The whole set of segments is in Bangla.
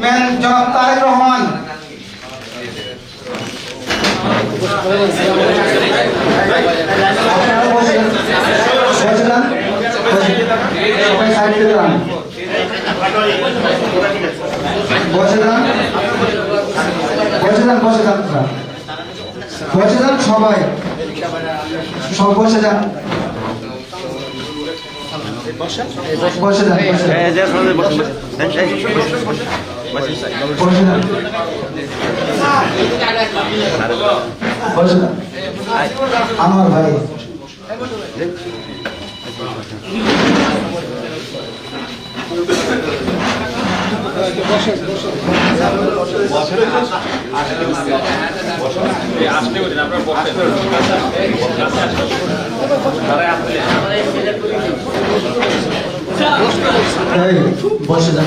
ম্যান জনাব তারেক রহমান। বসে যান সবাই। সব বসে যান। বসে যান বসে যান। আমার ভাই বসে যান।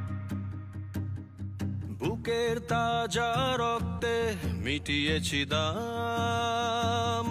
বুকের তাজা রক্তে মিটিয়েছি দাম।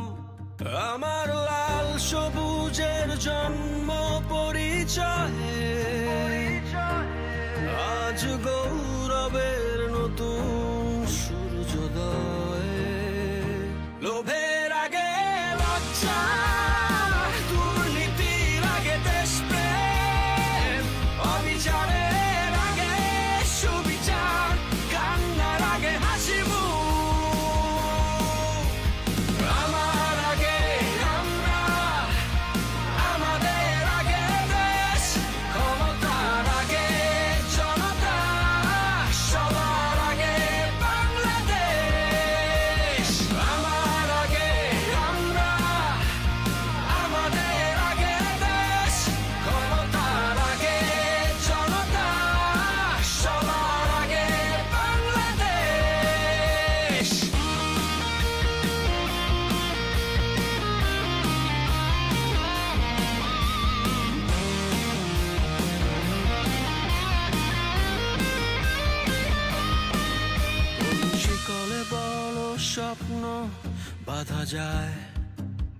বাধা যায়।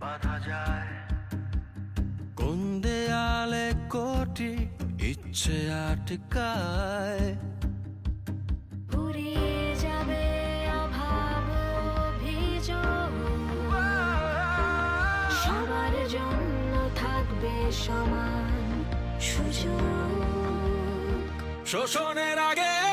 বাধা যায় কোন দেয়ালে কোটি ইচ্ছে আটকায়। সমান সুযোগ। শোষণের আগে